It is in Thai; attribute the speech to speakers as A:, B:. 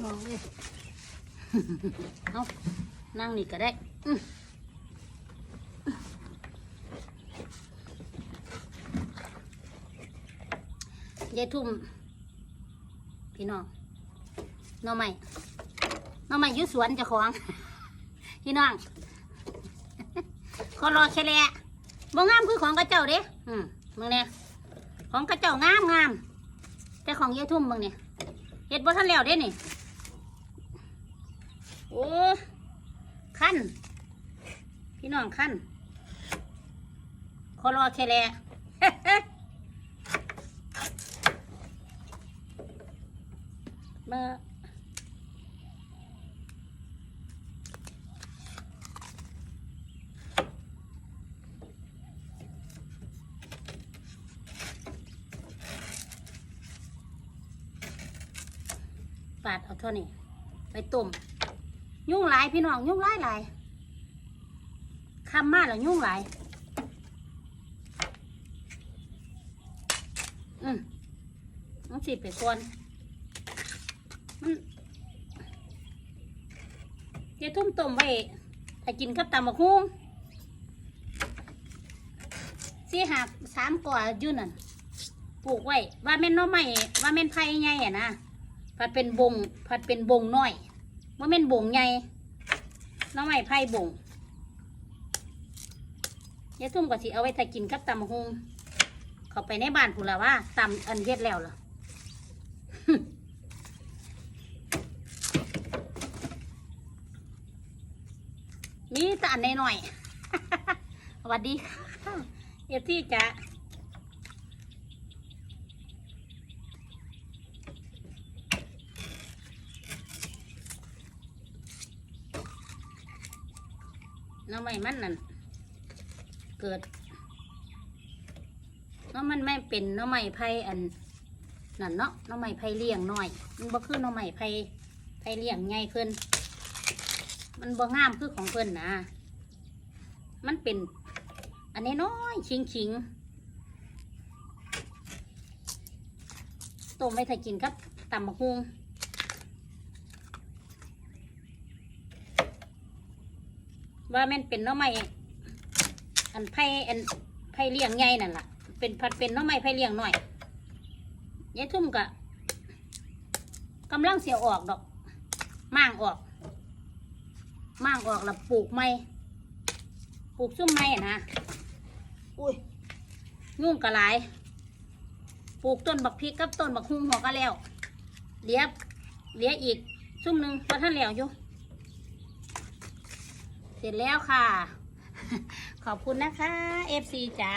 A: น้องเลยเอานั่งนี่ก็ได้อืยายทุ่ม พี่น้องน้องใหม่น้องใหม่ยุสวนเจะของ พี่น้องขอรอแค่แลบ่งามคือของกระเจ้าเด้อืมมึงเนี่ยของกระเจ้างามงามแต่ของยายทุ่มมึงเนี่ยเฮ็ดบ่ทันแล้วเด้นี่ โอ้ขั้นพี่น้องขั้นขอรอแค่แลมาปาดเอาเท่านี้ไปต้ม ยุ่งหลายพี่น้องยุ่งหลายหลายคำมาแล้วยุ่งหลายอืมต้องสิไปก่อนมันเดี๋ยวทุ่มต้มไว้ถ้ากินกับตำบักฮุ้งสี่หักสามก่ออยุ่นนั่นปลูกไว้ ว่าแม่นน้อไม่ว่าแม่นไผ่ไงอะนะผัดเป็นบงผัดเป็นบงน้อย ว่าแม่นบ่งไงน้องไม้ไผ่บ่งยายทุ่มก็สิเอาไว้ถ้ากินกับตำบักฮุงเขาไปในบ้านพูละว่าตำอันเฮ็ดแล้วล่ะมีแต่อันน้อยๆสวัสดีค่ะเอฟที่จะ น้องไม้มันนั่นเกิดน้องมันไม่เป็นน้องไม้ไผ่อันนั่นเนาะน้องไม้ไผ่เลี้ยงน้อย มันบ่คือน้องไม้ไผ่ไผ่เลี้ยงไงเพิ่นมันบ่งามคือของเพิ่นนะมันเป็น อันนี้น้อยชิงชิงต้มไว้ถ้ากินกับตำบักฮุง ว่าแม่นเป็นหน้อไม้อันไผ่อันไผ่เลี้ยงใหญ่นั่นล่ะ เป็นผัดเป็นหน้อไม้ไผ่เลี้ยงหน่อยยายทุ่มกะกำลังเสียออกดอกม่างออกม่างออกแล้วปลูกไม้ปลูกซุ้มไม้อะนะอุ้ยยุ่งกระหลายปลูกต้นบักพริกกับต้นบักฮุงหัวก็แล้วเหลียบเหลียอีกซุ่มหนึ่งพอท่านแล้วอยู่ เสร็จแล้วค่ะ ขอบคุณนะคะ FC จ๋า